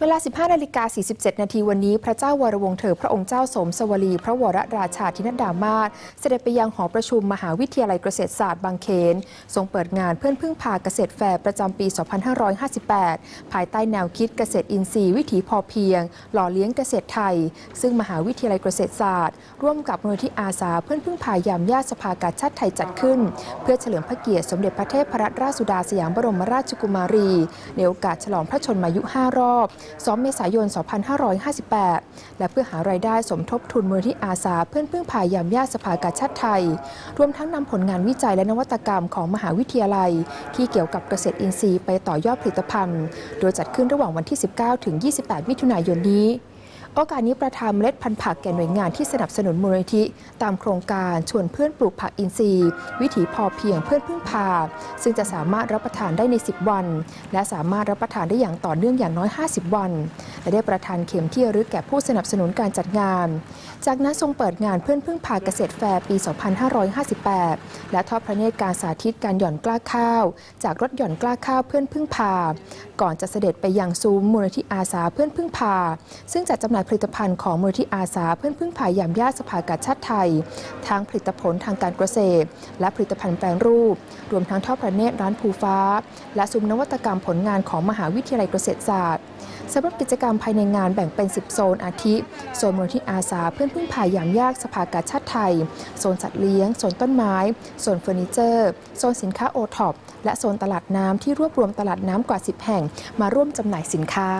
เวลา 15นาฬิกา47 นาทีวันนี้ พระเจ้าวรวงเธอพระองค์เจ้าสมสวลี พระวรราชาธินดามาศเสด็จไปยังหอประชุมมหาวิทยาลัยเกษตรศาสตร์บางเขนทรงเปิดงานเพื่อนพึ่งพาเกษตรแฟร์ประจำปี 2558 ภายใต้แนวคิดเกษตรอินทรีย์วิถีพอเพียง หล่อเลี้ยงเกษตรไทย ซึ่งมหาวิทยาลัยเกษตรศาสตร์ ร่วมกับมูลนิธิอาสาเพื่อนพึ่งพายามญาติสภากาชาติไทยจัดขึ้น เพื่อเฉลิมพระเกียรติสมเด็จพระเทพรัตนราชสุดาสยามบรมราชกุมารีในโอกาสฉลองพระชนมายุ 5 รอบ2 เมษายน 2558 และเพื่อหารายได้สมทบทุนมูลที่อาสาเพื่อนพึ่งพายามญาติสภากาชาติไทย รวมทั้งนำผลงานวิจัยและนวัตกรรมของมหาวิทยาลัย ที่เกี่ยวกับเกษตรอินทรีย์ไปต่อยอดผลิตภัณฑ์ โดยจัดขึ้นระหว่างวันที่ 19 ถึง 28 มิถุนายนนี้ โอกาสนี้ประทานเมล็ดพันธุ์ผักแก่หน่วยงานที่สนับสนุนมูลนิธิ ตามโครงการชวนเพื่อนปลูกผักอินทรีย์ วิถีพอเพียงเพื่อนพึ่งพา ซึ่งจะสามารถรับประทานได้ใน 10 วัน และสามารถรับประทานได้อย่างต่อเนื่องอย่างน้อย 50 วัน และได้ประทานเข็มที่ระลึกแก่ผู้สนับสนุนการจัดงาน จากนั้นทรงเปิดงานเพื่อนพึ่งพาเกษตรแฟร์ปี 2558 และทอดพระเนตรการสาธิตการหย่อนกล้าข้าว จากรถหย่อนกล้าข้าวเพื่อนพึ่งพา ก่อนจะเสด็จไปยังซุ้มมูลนิธิอาสาเพื่อนพึ่งพา ซึ่งจัดจำหน่ายผลิตภัณฑ์ของมูลนิธิอาสาเพื่อนพึ่งพายามญาติสภากาชาติไทย ทั้งผลิตผลทางการเกษตร และผลิตภัณฑ์แปลงรูป รวมทั้งทอดพระเนตรร้านภูฟ้า และซุ้มนวัตกรรมผลงานของมหาวิทยาลัยเกษตรศาสตร์สำหรับกิจกรรมภายในงานแบ่งเป็น 10 โซนอาทิ โซนมูลที่อาสาเพื่อนพึ่งพายามยากสภากาชาติไทย โซนสัตว์เลี้ยง โซนต้นไม้ โซนเฟอร์นิเจอร์ โซนสินค้าโอท็อป และโซนตลาดน้ำที่รวบรวมตลาดน้ำกว่า 10 แห่ง มาร่วมจำหน่ายสินค้า